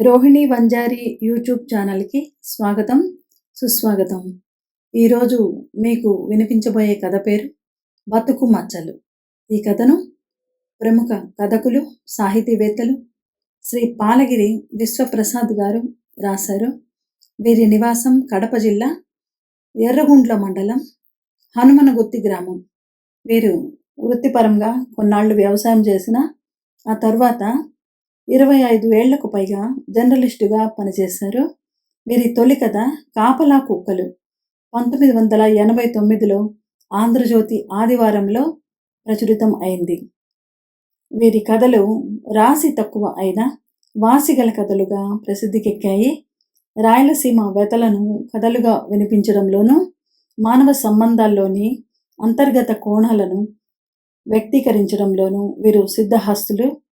Rohini Vanjari YouTube ఛానల్కి స్వాగతం సుస్వాగతం. ఈరోజు మీకు వినిపించబోయే కథ పేరు బతుకు మచ్చలు. ఈ కథను ప్రముఖ కథకులు సాహితీవేత్తలు శ్రీ పాలగిరి విశ్వప్రసాద్ గారు రాశారు. వీరి నివాసం కడప జిల్లా ఎర్రగుండ్ల మండలం హనుమనగుత్తి గ్రామం. వీరు వృత్తిపరంగా కొన్నాళ్ళు వ్యవసాయం చేసిన ఆ తర్వాత ఇరవై ఐదు ఏళ్ళకు పైగా జర్నలిస్టుగా పనిచేశారు. వీరి తొలి కథ కాపలా కుక్కలు. పంతొమ్మిది వందల ఎనభై తొమ్మిదిలో ఆంధ్రజ్యోతి ఆదివారంలో ప్రచురితం అయింది. వీరి కథలు రాసి తక్కువ అయిన వాసిగల కథలుగా ప్రసిద్ధికెక్కాయి. రాయలసీమ వెతలను కథలుగా వినిపించడంలోనూ మానవ సంబంధాల్లోని అంతర్గత కోణాలను వ్యక్తీకరించడంలోనూ వీరు సిద్ధహస్తులు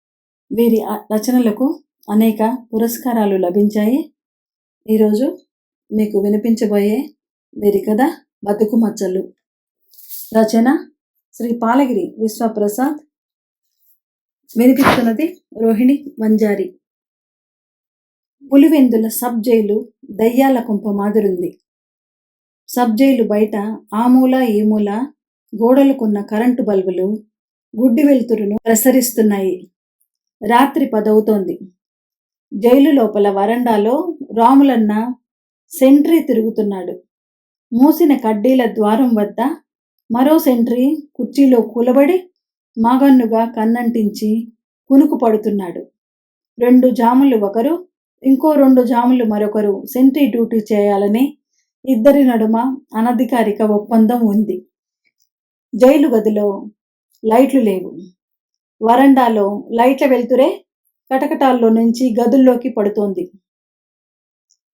వీరి రచనలకు అనేక పురస్కారాలు లభించాయి. ఈరోజు మీకు వినిపించబోయే వీరి కథ బతుకు మచ్చలు. రచన శ్రీ పాలగిరి విశ్వప్రసాద్. వినిపిస్తున్నది రోహిణి వంజారి పులివెందుల సబ్ జైలు దయ్యాల కుంప మాదిరుంది. సబ్ జైలు బయట ఆ మూల గోడలకున్న కరెంటు బల్బులు గుడ్డి వెలుతురును ప్రసరిస్తున్నాయి. రాత్రి పదవుతోంది. జైలు లోపల వరండాలో రాములన్న సెంట్రీ తిరుగుతున్నాడు. మూసిన కడ్డీల ద్వారం వద్ద మరో సెంట్రీ కుర్చీలో కూలబడి మాగన్నుగా కన్నంటించి కునుకు పడుతున్నాడు. రెండు జాములు ఒకరు ఇంకో రెండు జాములు మరొకరు సెంట్రీ డ్యూటీ చేయాలని ఇద్దరి నడుమ అనధికారిక ఒప్పందం ఉంది. జైలు గదిలో లైట్లు లేవు. వరండాలో లైట్ల వెలుతురే కటకటాల్లో నుంచి గదుల్లోకి పడుతోంది.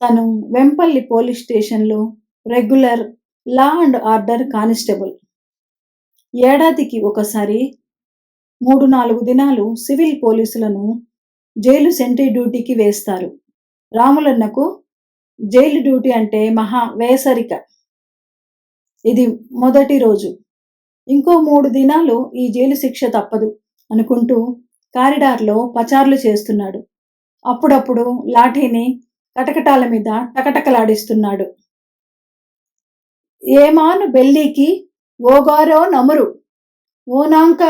తను వెంపల్లి పోలీస్ స్టేషన్లో regular law and order constable. ఏడాదికి ఒకసారి మూడు నాలుగు దినాలు సివిల్ పోలీసులను జైలు సెంట్రీ డ్యూటీకి వేస్తారు. రాములన్నకు జైలు డ్యూటీ అంటే మహా వేసరిక. ఇది మొదటి రోజు. ఇంకో మూడు దినాలు ఈ జైలు శిక్ష తప్పదు. అనుకుంటూ కారిడార్లో పచార్లు చేస్తున్నాడు. అప్పుడప్పుడు లాఠీని కటకటాల మీద టకటకలాడిస్తున్నాడు. ఏమాను బెల్లీకి ఓగారో నమురు? ఓనాంక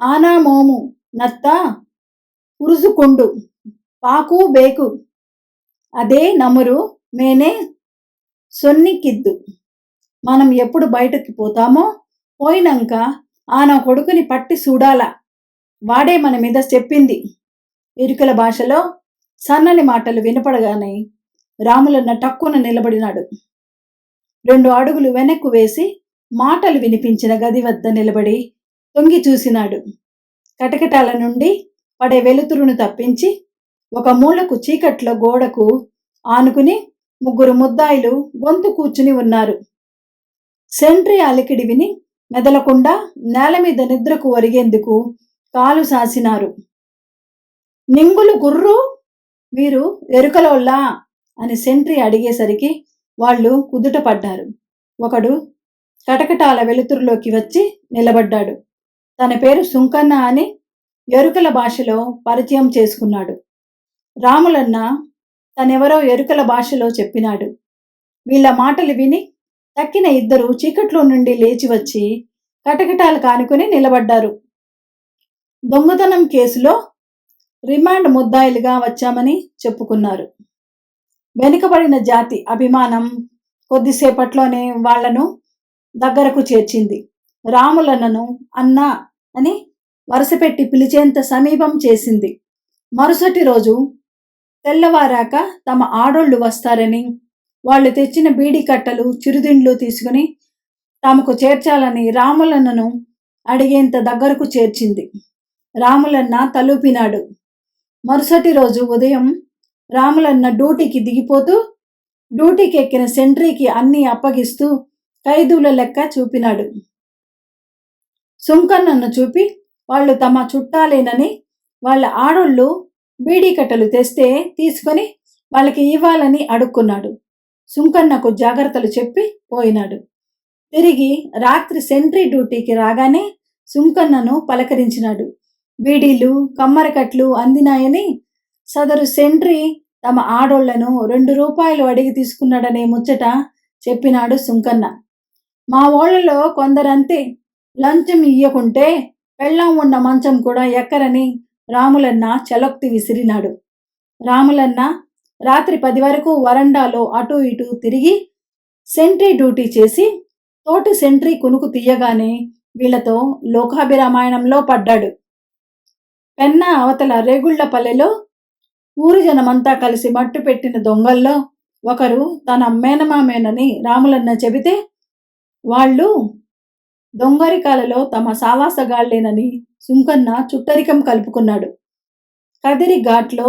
ఆనా మోము నత్త పురుసుకొండు పాకు బేకు. అదే నమురు మేనే సొన్నికిద్దు మనం ఎప్పుడు బయటకి పోతామో పోయినాక ఆన కొడుకుని పట్టి చూడాలా వాడే మన మీద చెప్పింది. ఇరుకల భాషలో సన్నని మాటలు వినపడగానే రాములన్న టక్కున నిలబడినాడు. రెండు అడుగులు వెనక్కు వేసి మాటలు వినిపించిన గది వద్ద నిలబడి తొంగి చూసినాడు. కటకటాల నుండి పడే వెలుతురును తప్పించి ఒక మూలకు చీకట్లో గోడకు ఆనుకుని ముగ్గురు ముద్దాయిలు గొంతు కూర్చుని ఉన్నారు. సెంట్రీ అలికిడి విని మెదలకుండా నేల మీద నిద్రకు ఒరిగేందుకు కాలు సాసినారు. నింగులు గుర్రు మీరు ఎరుకలోల్లా అని సెంట్రీ అడిగేసరికి వాళ్ళు కుదుట పడ్డారు. ఒకడు కటకటాల వెలుతురులోకి వచ్చి నిలబడ్డాడు. తన పేరు సుంకన్న అని ఎరుకల భాషలో పరిచయం చేసుకున్నాడు. రాములన్న తనెవరో ఎరుకల భాషలో చెప్పినాడు. వీళ్ళ మాటలు విని తక్కిన ఇద్దరు చీకట్లో నుండి లేచి వచ్చి కటకటాలు కానుకొని నిలబడ్డారు. దొంగతనం కేసులో రిమాండ్ ముద్దాయిలుగా వచ్చామని చెప్పుకున్నారు. వెనుకబడిన జాతి అభిమానం కొద్దిసేపట్లోనే వాళ్ళను దగ్గరకు చేర్చింది. రాములన్నను అన్నా అని వరుసపెట్టి పిలిచేంత సమీపం చేసింది. మరుసటి రోజు తెల్లవారాక తమ ఆడోళ్ళు వస్తారని వాళ్ళు తెచ్చిన బీడి కట్టలు చిరుదిండ్లు తీసుకుని తమకు చేర్చాలని రాములన్నను అడిగేంత దగ్గరకు చేర్చింది. రాములన్న తలూపినాడు. మరుసటి రోజు ఉదయం రాములన్న డ్యూటీకి దిగిపోతూ డ్యూటీకి ఎక్కిన సెంట్రీకి అన్నీ అప్పగిస్తూ ఖైదుల లెక్క చూపినాడు. సుంకన్నను చూపి వాళ్ళు తమ చుట్టాలేనని వాళ్ళ ఆడోళ్ళు బీడీ కట్టలు తెస్తే తీసుకొని వాళ్ళకి ఇవ్వాలని అడుక్కున్నాడు. సుంకన్నకు జాగ్రత్తలు చెప్పి పోయినాడు. తిరిగి రాత్రి సెంట్రీ డ్యూటీకి రాగానే సుంకన్నను పలకరించినాడు. బీడీలు కమ్మరకట్లు అందినాయని సదరు సెంట్రీ తమ ఆడోళ్ళను రెండు రూపాయలు అడిగి తీసుకున్నాడనే ముచ్చట చెప్పినాడు సుంకన్న. మా ఓళ్ళలో కొందరంతే లంచం ఇయ్యకుంటే పెళ్ళం ఉన్న మంచం కూడా ఎక్కరని రాములన్న చలొక్తి విసిరినాడు. రాములన్న రాత్రి పది వరకు వరండాలో అటూ ఇటూ తిరిగి సెంట్రీ డ్యూటీ చేసి తోటి సెంట్రీ కునుకు తీయగానే వీళ్ళతో లోకాభిరామాయణంలో పడ్డాడు. పెన్న అవతల రేగుళ్ళపల్లెలో ఊరి జనమంతా కలిసి మట్టు పెట్టిన దొంగల్లో ఒకరు తన మేనమామేనని రాములన్న చెబితే వాళ్ళు దొంగరికాలలో తమ సావాసగాళ్ళేనని సుంకన్న చుట్టరికం కలుపుకున్నాడు. కదిరి ఘాట్లో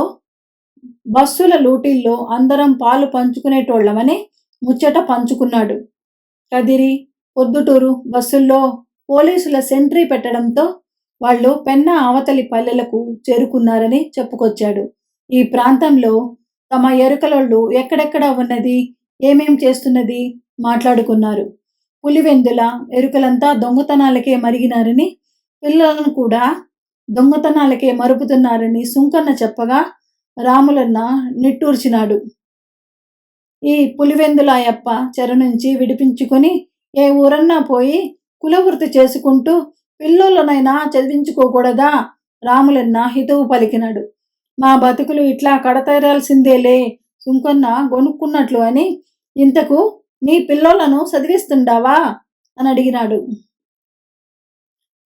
బస్సుల లూటీల్లో అందరం పాలు పంచుకునేటోళ్ళమని ముచ్చట పంచుకున్నాడు. కదిరి పొద్దుటూరు బస్సుల్లో పోలీసుల సెంట్రీ పెట్టడంతో వాళ్ళు పెన్న అవతలి పల్లెలకు చేరుకున్నారని చెప్పుకొచ్చాడు. ఈ ప్రాంతంలో తమ ఎరుకలోళ్ళు ఎక్కడెక్కడ ఉన్నది ఏమేం చేస్తున్నది మాట్లాడుకున్నారు. పులివెందుల ఎరుకలంతా దొంగతనాలకే మరిగినారని పిల్లలను కూడా దొంగతనాలకే మరుపుతున్నారని సుంకన్న చెప్పగా రాములన్న నిట్టూర్చినాడు. ఈ పులివెందులాయప్ప చెర నుంచి విడిపించుకొని ఏ ఊరన్నా పోయి కులవృత్తి చేసుకుంటూ పిల్లోళ్ళనైనా చదివించుకోకూడదా? రాములన్న హితవు పలికినాడు. మా బతుకులు ఇట్లా కడతేరాల్సిందేలే సుంకన్న గొనుక్కున్నట్లు అని ఇంతకు నీ పిల్లోలను చదివిస్తుండావా? అని అడిగినాడు.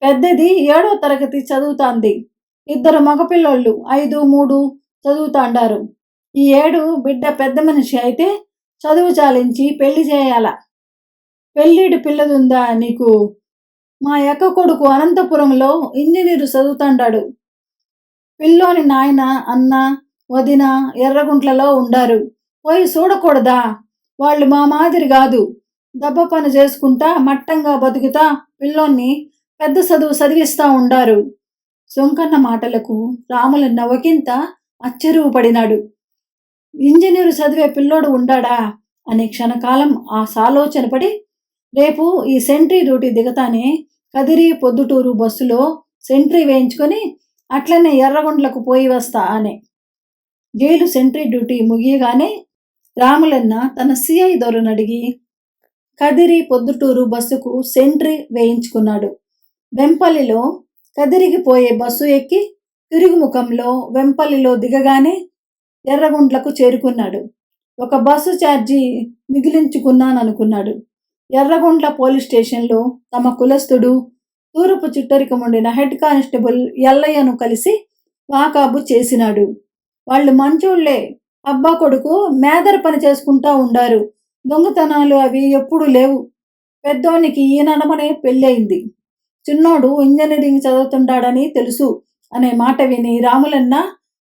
పెద్దది ఏడో తరగతి చదువుతాంది. ఇద్దరు మగపిల్లోళ్ళు ఐదు మూడు చదువుతాండారు. ఈ ఏడు బిడ్డ పెద్ద మనిషి అయితే చదువు చాలించి పెళ్ళి చేయాల? పెళ్ళిడు పిల్లదుందా నీకు? మా యొక్క కొడుకు అనంతపురంలో ఇంజనీరు చదువుతాండాడు. పిల్లోని నాయన అన్న వదిన ఎర్రగుంట్లలో ఉండారు. పోయి చూడకూడదా? వాళ్ళు మా మాదిరి కాదు. దెబ్బ పని చేసుకుంటా మట్టంగా బతుకుతా పిల్లోన్ని పెద్ద చదువు చదివిస్తా ఉండారు. సొంకన్న మాటలకు రాములన్న నవ్వకింత అచ్చరువు పడినాడు ఇంజనీరు చదివే పిల్లోడు ఉండాడా? అనే క్షణకాలం ఆ సాలోచన పడి రేపు ఈ సెంట్రీ డ్యూటీ దిగతానే కదిరి పొద్దుటూరు బస్సులో సెంట్రీ వేయించుకొని అట్లనే ఎర్రగొండలకు పోయి వస్తా అనే. జైలు సెంట్రీ డ్యూటీ ముగియగానే రాములన్న తన సిఐ దొరను అడిగి కదిరి పొద్దుటూరు బస్సుకు సెంట్రీ వేయించుకున్నాడు. వెంపల్లిలో కదిరికి పోయే బస్సు ఎక్కి తిరుగుముఖంలో వెంపల్లిలో దిగగానే ఎర్రగుంట్లకు చేరుకున్నాడు. ఒక బస్సు ఛార్జీ మిగిలించుకున్నాననుకున్నాడు. ఎర్రగుంట్ల పోలీస్ స్టేషన్లో తమ కులస్థుడు తూర్పు చుట్టరికముండిన హెడ్ కానిస్టేబుల్ ఎల్లయ్యను కలిసి వాకాబు చేసినాడు. వాళ్ళు మంచోళ్ళే అబ్బా కొడుకు మేదర పని చేసుకుంటా ఉండారు. దొంగతనాలు అవి ఎప్పుడు లేవు. పెద్దోనికి ఈయనడమనే పెళ్ళయింది. చిన్నోడు ఇంజనీరింగ్ చదువుతుంటాడని తెలుసు అనే మాట విని రాములన్న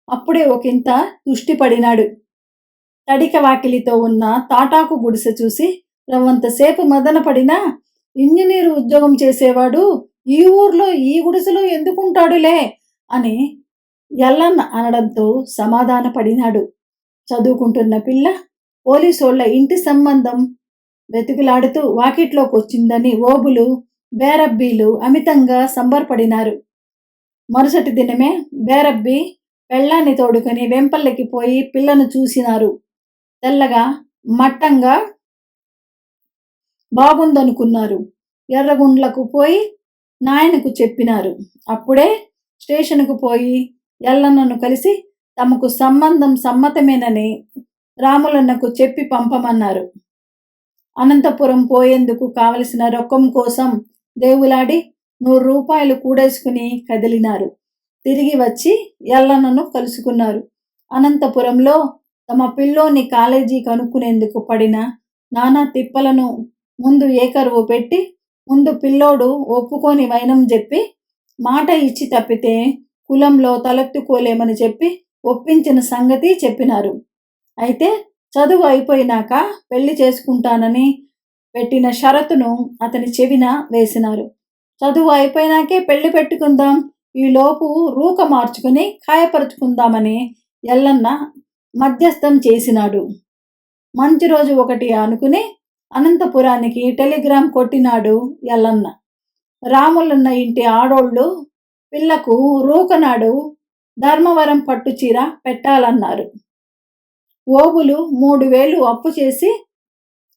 అప్పుడే ఒకంత తుష్టిపడినాడు. తడిక వాకిలితో ఉన్న తాటాకు గుడిసె చూసి రవ్వంతసేపు మదన పడినా ఇంజనీరు ఉద్యోగం చేసేవాడు ఈ ఊర్లో ఈ గుడిసెలో ఎందుకుంటాడులే అని ఎల్లన్న అనడంతో సమాధానపడినాడు. చదువుకుంటున్న పిల్ల పోలీసోళ్ళ ఇంటి సంబంధం వెతుకులాడుతూ వాకిట్లోకి వచ్చిందని ఓబులు బేరబ్బీలు అమితంగా సంబరపడినారు. మరుసటి దినమే బేరబ్బి పెళ్ళాన్ని తోడుకొని వెంపల్లకి పోయి పిల్లను చూసినారు. తెల్లగా మట్టంగా బాగుందనుకున్నారు. ఎర్రగుండ్లకు పోయి నాయనకు చెప్పినారు. అప్పుడే స్టేషన్కు పోయి ఎల్లన్నను కలిసి తమకు సంబంధం సమ్మతమేనని రాములన్నకు చెప్పి పంపమన్నారు. అనంతపురం పోయేందుకు కావలసిన రొక్కం కోసం దేవులాడి నూరు రూపాయలు కూడేసుకుని కదిలినారు. తిరిగి వచ్చి ఎల్లన్నను కలుసుకున్నారు. అనంతపురంలో తమ పిల్లోని కాలేజీ కనుక్కునేందుకు పడిన నానా తిప్పలను ముందు ఏకరువు పెట్టి ముందు పిల్లోడు ఒప్పుకొని వైనం చెప్పి మాట ఇచ్చి తప్పితే కులంలో తలెత్తుకోలేమని చెప్పి ఒప్పించిన సంగతి చెప్పినారు. అయితే చదువు అయిపోయినాక పెళ్ళి చేసుకుంటానని పెట్టిన షరతును అతని చెవిన వేసినారు. చదువు అయిపోయినాకే పెళ్ళి పెట్టుకుందాం ఈలోపు రూక మార్చుకుని ఖాయపరుచుకుందామని ఎల్లన్న మధ్యస్థం చేసినాడు. మంచి రోజు ఒకటి అనుకుని అనంతపురానికి టెలిగ్రామ్ కొట్టినాడు ఎల్లన్న. రాములన్న ఇంటి ఆడోళ్ళు పిల్లకు రూకనాడు ధర్మవరం పట్టు చీర పెట్టాలన్నారు. ఓబులు మూడు వేలు అప్పు చేసి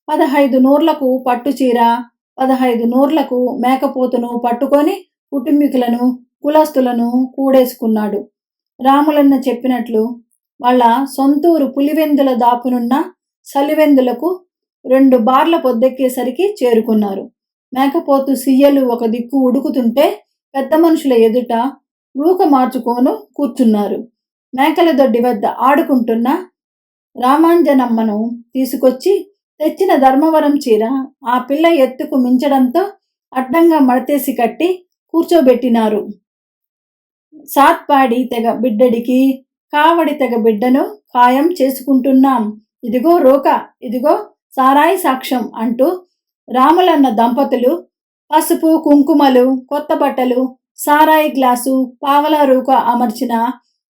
పదహైదు నూర్లకు పట్టు చీర పదహైదు నూర్లకు మేకపోతును పట్టుకొని కుటుంబీకులను కులస్తులను కూడేసుకున్నాడు. రాములన్న చెప్పినట్లు వాళ్ళ సొంతూరు పులివెందుల దాపునున్న సలివెందులకు రెండు బార్ల పొద్దెక్కేసరికి చేరుకున్నారు. మేకపోతు సియ్యలు ఒక దిక్కు ఉడుకుతుంటే పెద్ద మనుషుల ఎదుట రూక మార్చుకోను కూర్చున్నారు. మేకల దొడ్డి వద్ద ఆడుకుంటున్న రామాంజనమ్మను తీసుకొచ్చి తెచ్చిన ధర్మవరం చీర ఆ పిల్ల ఎత్తుకు మించడంతో అడ్డంగా మడతేసి కట్టి కూర్చోబెట్టినారు. సాత్పాడి తెగ బిడ్డడికి కావడి తెగ బిడ్డను ఖాయం చేసుకుంటున్నాం. ఇదిగో రోక ఇదిగో సారాయి సాక్ష్యం అంటూ రాములన్న దంపతులు పసుపు కుంకుమలు కొత్త బట్టలు సారాయి గ్లాసు పావల రూక అమర్చిన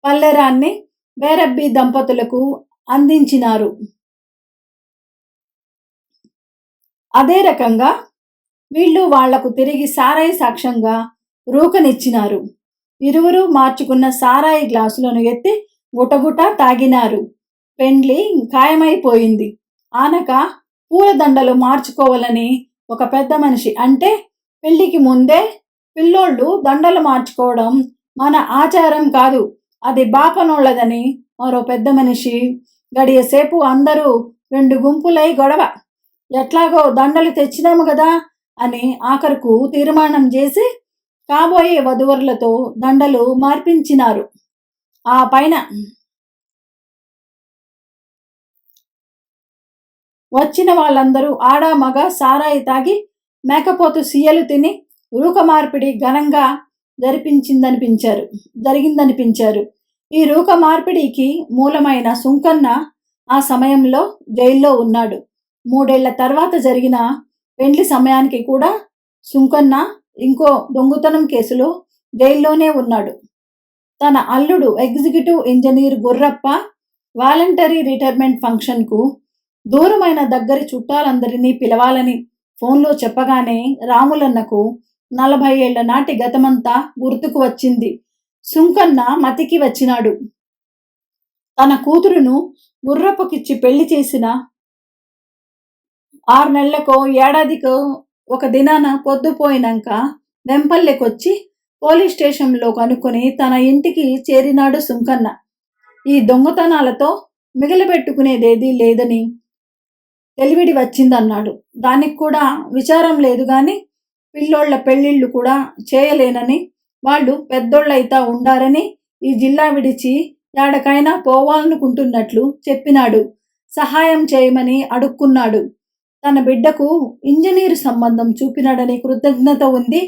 పల్లెరాన్ని వేరబ్బి దంపతులకు అందించినారు. అదే రకంగా వీళ్ళు వాళ్ళకు తిరిగి సారాయి సాక్ష్యంగా రూకనిచ్చినారు. ఇరువురు మార్చుకున్న సారాయి గ్లాసులను ఎత్తి గుటగుట తాగినారు. పెండ్లి ఖాయమైపోయింది. ఆనక పూలదండలు మార్చుకోవాలని ఒక పెద్ద మనిషి అంటే పెళ్ళికి ముందే పిల్లోళ్ళు దండలు మార్చుకోవడం మన ఆచారం కాదు. అది బాపనోళ్ళదని మరో పెద్ద మనిషి గడియసేపు అందరూ రెండు గుంపులై గొడవ. ఎట్లాగో దండలు తెచ్చినాము కదా అని ఆఖరుకు తీర్మానం చేసి కాబోయే వధువరులతో దండలు మార్పించినారు. ఆ పైన వచ్చిన వాళ్ళందరూ ఆడ మగ సారాయి తాగి మేకపోతు సీయలు తిని రూక మార్పిడి ఘనంగా జరిపించిందనిపించారు జరిగిందనిపించారు. ఈ రూక మార్పిడికి మూలమైన సుంకన్న ఆ సమయంలో జైల్లో ఉన్నాడు. మూడేళ్ళ తర్వాత జరిగిన పెండ్లి సమయానికి కూడా సుంకన్న ఇంకో దొంగతనం కేసులో జైల్లోనే ఉన్నాడు. తన అల్లుడు executive engineer Gurrappa voluntary retirement ఫంక్షన్కు దూరమైన దగ్గరి చుట్టాలందరినీ పిలవాలని ఫోన్లో చెప్పగానే రాములన్నకు నలభై ఏళ్ళ నాటి గతమంతా గుర్తుకు వచ్చింది. సుంకన్న మతికి వచ్చినాడు. తన కూతురును గుర్రపుకిచ్చి పెళ్ళి చేసిన ఆరు నెలలకో ఏడాదికో ఒక దినాన పొద్దుపోయినాక వెంపల్లెకొచ్చి పోలీస్ స్టేషన్లో కనుక్కొని తన ఇంటికి చేరినాడు సుంకన్న. ఈ దొంగతనాలతో మిగిలిపెట్టుకునేదేదీ లేదని తెలివిడి వచ్చిందన్నాడు. దానికి కూడా విచారం లేదు కానీ పిల్లోళ్ళ పెళ్ళిళ్ళు కూడా చేయలేనని వాళ్ళు పెద్దోళ్ళైతా ఉండారని ఈ జిల్లా విడిచి ఎడకైనా పోవాలనుకుంటున్నట్లు చెప్పినాడు. సహాయం చేయమని అడుక్కున్నాడు. తన బిడ్డకు ఇంజనీరు సంబంధం చూపినాడని కృతజ్ఞత ఉంది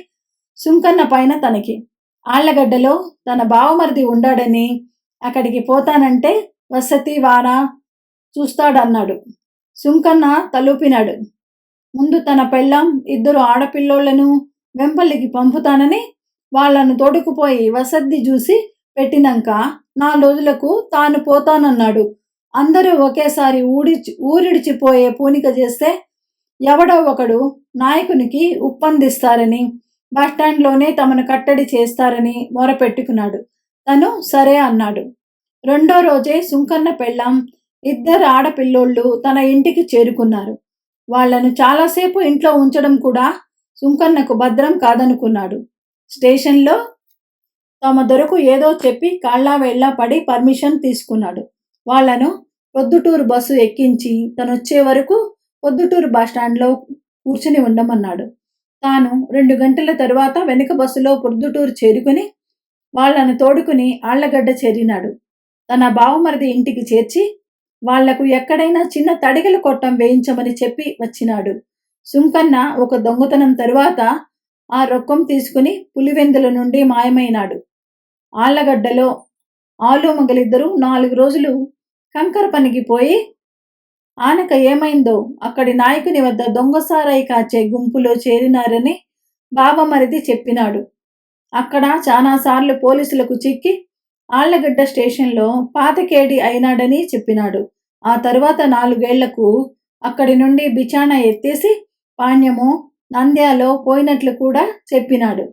సుంకన్న పైన తనకి. ఆళ్ళగడ్డలో తన బావమరిది ఉండాడని అక్కడికి పోతానంటే వసతి వారా చూస్తాడన్నాడు. సుంకన్న తలూపినాడు. ముందు తన పెళ్ళం ఇద్దరు ఆడపిల్లోళ్ళను వెంపల్లికి పంపుతానని వాళ్ళను తోడుకుపోయి వసద్ది చూసి పెట్టినాక నా రోజులకు తాను పోతానన్నాడు. అందరూ ఒకేసారి ఊడిచి ఊరిడిచిపోయే పూనిక చేస్తే ఎవడో ఒకడు నాయకునికి ఉప్పందిస్తారని బస్టాండ్లోనే తమను కట్టడి చేస్తారని మొరపెట్టుకున్నాడు. తను సరే అన్నాడు. రెండో రోజే సుంకన్న పెళ్ళాం ఇద్దరు ఆడపిల్లోళ్ళు తన ఇంటికి చేరుకున్నారు. వాళ్ళను చాలాసేపు ఇంట్లో ఉంచడం కూడా సుంకన్నకు భద్రం కాదనుకున్నాడు. స్టేషన్లో తమ దొరకు ఏదో చెప్పి కాళ్ళా వెళ్ళా పడి పర్మిషన్ తీసుకున్నాడు. వాళ్ళను పొద్దుటూరు బస్సు ఎక్కించి తను వచ్చే వరకు పొద్దుటూరు బస్టాండ్లో కూర్చుని ఉండమన్నాడు. తాను రెండు గంటల తరువాత వెనుక బస్సులో పొద్దుటూరు చేరుకుని వాళ్ళను తోడుకుని ఆళ్ళగడ్డ చేరినాడు. తన బావమరిది ఇంటికి చేర్చి వాళ్ళకు ఎక్కడైనా చిన్న తడిగల కొట్టం వేయించమని చెప్పి వచ్చినాడు. సుంకన్న ఒక దొంగతనం తరువాత ఆ రొక్కం తీసుకుని పులివెందుల నుండి మాయమైనాడు. ఆళ్ళగడ్డలో ఆలుమగలిద్దరూ నాలుగు రోజులు కంకర పనికి పోయి ఆనక ఏమైందో? అక్కడి నాయకుని వద్ద దొంగసారాయి కాచే గుంపులో చేరినారని బావమరిది చెప్పినాడు. అక్కడ చాలాసార్లు పోలీసులకు చిక్కి ఆళ్ళగడ్డ స్టేషన్లో పాతకేడి అయినాడని చెప్పినాడు. ఆ తరువాత నాలుగేళ్ళకు అక్కడి నుండి బిచాణ ఎత్తేసి పాణ్యము నంద్యాలో పోయినట్లు కూడా చెప్పినాడు.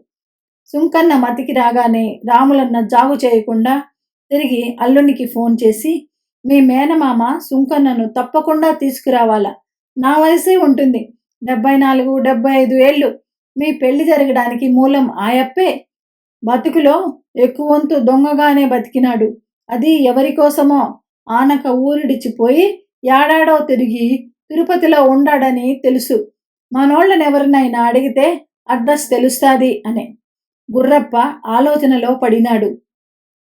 సుంకన్న మతికి రాగానే రాములన్న జాగు చేయకుండా తిరిగి అల్లునికి ఫోన్ చేసి మీ మేనమామ సుంకన్నను తప్పకుండా తీసుకురావాలా. నా వయసే ఉంటుంది. డెబ్బై నాలుగు డెబ్బై ఐదు ఏళ్ళు. మీ పెళ్ళి జరగడానికి మూలం ఆయప్పే. బతుకులో ఎక్కువంతు దొంగగానే బతికినాడు. అది ఎవరి కోసమో ఆనక ఊరిడిచిపోయి ఏడాడో తిరిగి తిరుపతిలో ఉండాడని తెలుసు. మనోళ్ళనెవరినైనా అడిగితే అడ్రస్ తెలుస్తాది అనే గుర్రప్ప ఆలోచనలో పడినాడు.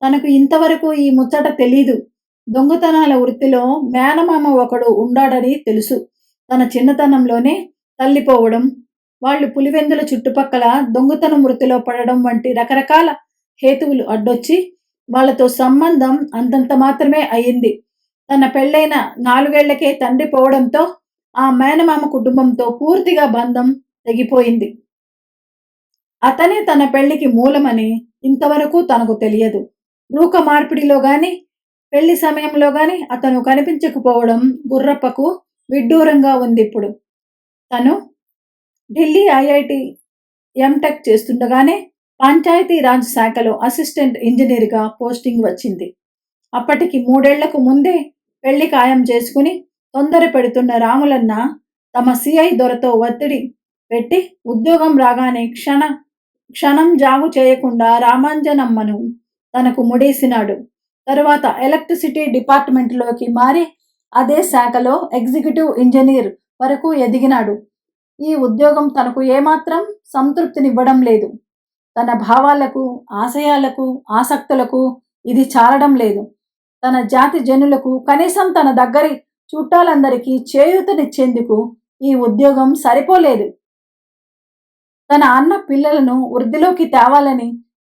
తనకు ఇంతవరకు ఈ ముచ్చట తెలీదు. దొంగతనాల వృత్తిలో మేనమామ ఒకడు ఉండాడని తెలుసు. తన చిన్నతనంలోనే తల్లిపోవడం వాళ్ళు పులివెందుల చుట్టుపక్కల దొంగతనం వృత్తిలో పడడం వంటి రకరకాల హేతువులు అడ్డొచ్చి వాళ్ళతో సంబంధం అంతంత మాత్రమే అయింది. తన పెళ్ళైన నాలుగేళ్ళకే తండ్రి పోవడంతో ఆ మేనమామ కుటుంబంతో పూర్తిగా బంధం తెగిపోయింది. అతనే తన పెళ్ళికి మూలమని ఇంతవరకు తనకు తెలియదు. రూక మార్పిడిలో గాని పెళ్ళి సమయంలో గాని అతను కనిపించకపోవడం గుర్రప్పకు విడ్డూరంగా ఉంది ఇప్పుడు తను ఢిల్లీ ఐఐటి ఎంటెక్ చేస్తుండగానే పంచాయతీ రాజ్ శాఖలో అసిస్టెంట్ ఇంజనీర్గా పోస్టింగ్ వచ్చింది. అప్పటికి మూడేళ్ళకు ముందే పెళ్ళి ఖాయం చేసుకుని తొందర పెడుతున్న రాములన్న తమ సిఐ దొరతో ఒత్తిడి పెట్టి ఉద్యోగం రాగానే క్షణ క్షణం జాగు చేయకుండా రామాంజనమ్మను తనకు ముడేసినాడు. తరువాత ఎలక్ట్రిసిటీ డిపార్ట్మెంట్లోకి మారి అదే శాఖలో ఎగ్జిక్యూటివ్ ఇంజనీర్ వరకు ఎదిగినాడు. ఈ ఉద్యోగం తనకు ఏమాత్రం సంతృప్తినివ్వడం లేదు. తన భావాలకు ఆశయాలకు ఆసక్తులకు ఇది చాలడం లేదు. తన జాతి జనులకు కనీసం తన దగ్గరి చుట్టాలందరికీ చేయూతనిచ్చేందుకు ఈ ఉద్యోగం సరిపోలేదు. తన అన్న పిల్లలను వృద్ధిలోకి తేవాలని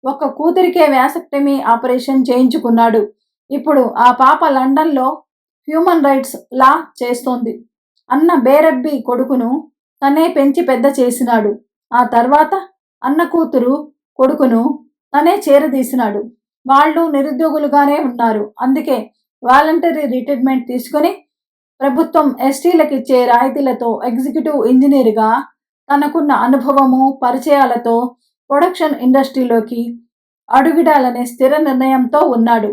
ఒక కూతురికే వ్యాసక్టమీ ఆపరేషన్ చేయించుకున్నాడు. ఇప్పుడు ఆ పాప లండన్లో హ్యూమన్ రైట్స్ లా చేస్తోంది. అన్న బేరబ్బి కొడుకును తనే పెంచి పెద్ద చేసినాడు. ఆ తర్వాత అన్న కూతురు కొడుకును తనే చేరదీసినాడు. వాళ్ళు నిరుద్యోగులుగానే ఉన్నారు. అందుకే వాలంటరీ రిటైర్మెంట్ తీసుకొని ప్రభుత్వం ఎస్టీలకు ఇచ్చే రాయితీలతో ఎగ్జిక్యూటివ్ ఇంజనీర్గా తనకున్న అనుభవము పరిచయాలతో ప్రొడక్షన్ ఇండస్ట్రీలోకి అడుగిడాలనే స్థిర నిర్ణయంతో ఉన్నాడు.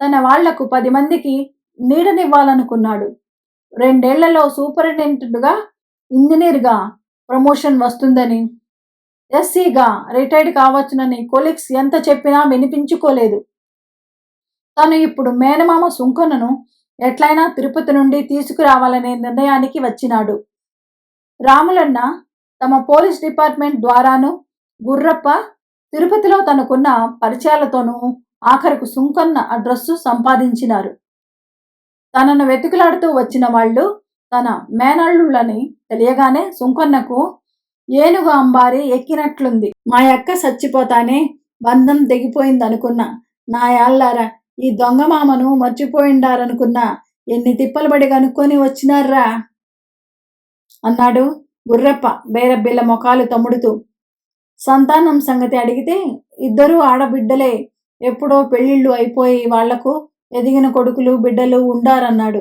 తన వాళ్ళకు పది మందికి నీడనివ్వాలనుకున్నాడు. రెండేళ్ళలో సూపరింటెండెంట్గా ఇంజనీర్గా ప్రమోషన్ వస్తుందని. ఎస్సీగా రిటైర్డ్ కావచ్చునని కొలిక్స్ ఎంత చెప్పినా వినిపించుకోలేదు. తను ఇప్పుడు మేనమామ సుంకనను ఎట్లయినా తిరుపతి నుండి తీసుకురావాలనే నిర్ణయానికి వచ్చినాడు. రాములన్న తమ పోలీస్ డిపార్ట్మెంట్ ద్వారాను గుర్రప్ప తిరుపతిలో తనకున్న పరిచయాలతోనూ ఆఖరకు సుంకన్న అడ్రస్సు సంపాదించినారు. తనను వెతుకులాడుతూ వచ్చిన వాళ్ళు తన మేనల్లుళ్ళని తెలియగానే సుంకన్నకు ఏనుగు అంబారి ఎక్కినట్లుంది. మా అక్క చచ్చిపోతానే బంధం తెగిపోయిందనుకున్నా. నా యాళ్ళారా ఈ దొంగ మామను మర్చిపోయిండారనుకున్నా ఎన్ని తిప్పలు పడి కనుక్కొని వచ్చినారా అన్నాడు గుర్రప్ప బేరబ్బిళ్ళ మొఖాలు తమ్ముడుతూ. సంతానం సంగతి అడిగితే ఇద్దరూ ఆడబిడ్డలే. ఎప్పుడో పెళ్ళిళ్ళు అయిపోయి వాళ్ళకు ఎదిగిన కొడుకులు బిడ్డలు ఉండారన్నాడు.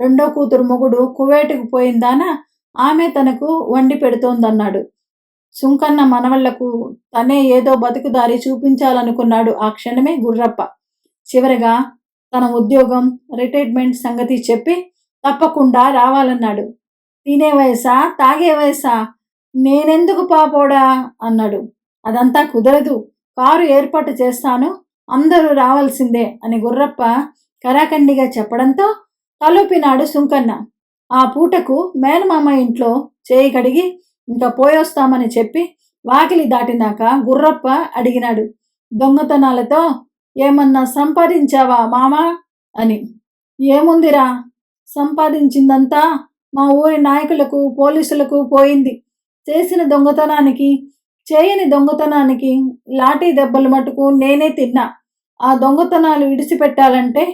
రెండో కూతురు మొగుడు కువేటుకు పోయిందానా? ఆమె తనకు వండి పెడుతోందన్నాడు. సుంకన్న మనవళ్ళకు తనే ఏదో బతుకుదారి చూపించాలనుకున్నాడు ఆ క్షణమే గుర్రప్ప. చివరగా తన ఉద్యోగం రిటైర్మెంట్ సంగతి చెప్పి తప్పకుండా రావాలన్నాడు. తినే వయసా? తాగే వయసా? నేనెందుకు పాపోడా అన్నాడు. అదంతా కుదరదు. కారు ఏర్పాటు చేస్తాను. అందరూ రావాల్సిందే అని గుర్రప్ప కరాఖండిగా చెప్పడంతో తలూపినాడు సుంకన్న. ఆ పూటకు మేనమామ ఇంట్లో చేయి కడిగి ఇంకా పోయొస్తామని చెప్పి వాకిలి దాటినాక గుర్రప్ప అడిగినాడు. దొంగతనాలతో ఏమన్నా సంపాదించావా మామా? అని. ఏముందిరా? సంపాదించిందంతా మా ఊరి నాయకులకు పోలీసులకు పోయింది. చేసిన దొంగతనానికి చేయని దొంగతనానికి లాఠీ దెబ్బలు మటుకు నేనే తిన్నా. ఆ దొంగతనాలు విడిచిపెట్టాలంటే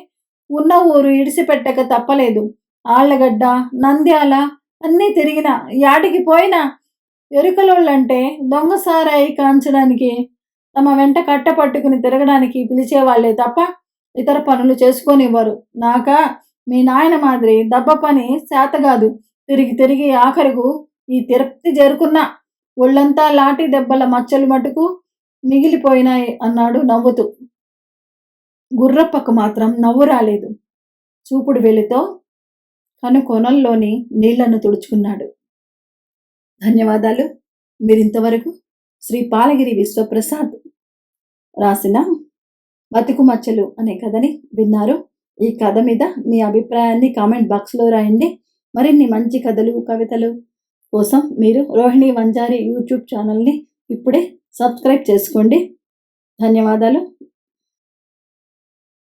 ఉన్న ఊరు ఇడిసిపెట్టక తప్పలేదు. ఆళ్ళగడ్డ నంద్యాల అన్నీ తిరిగిన యాడికి పోయినా ఎరుకలోళ్ళంటే దొంగ సారాయి కాంచడానికి తమ వెంట కట్ట పట్టుకుని తిరగడానికి పిలిచేవాళ్ళే తప్ప ఇతర పనులు చేసుకొనివ్వరు. నాక మీ నాయన మాదిరి దెబ్బ పని శాతగాదు. తిరిగి తిరిగి ఆఖరుకు ఈ తిరుపతి చేరుకున్నా ఒళ్ళంతా లాఠీ దెబ్బల మచ్చలు మటుకు మిగిలిపోయినాయి అన్నాడు నవ్వుతూ. గుర్రప్పకు మాత్రం నవ్వు రాలేదు. చూపుడు వేలితో తను కొనల్లోని నీళ్ళను తుడుచుకున్నాడు. ధన్యవాదాలు. మీరు ఇంతవరకు శ్రీ పాలగిరి విశ్వప్రసాద్ రాసిన బతుకు మచ్చలు అనే కథని విన్నారు. ఈ కథ మీద మీ అభిప్రాయాన్ని కామెంట్ బాక్స్లో రాయండి. మరిన్ని మంచి కథలు కవితలు కోసం మీరు రోహిణి వంజారి యూట్యూబ్ ఛానల్ని ఇప్పుడే సబ్స్క్రైబ్ చేసుకోండి. ధన్యవాదాలు.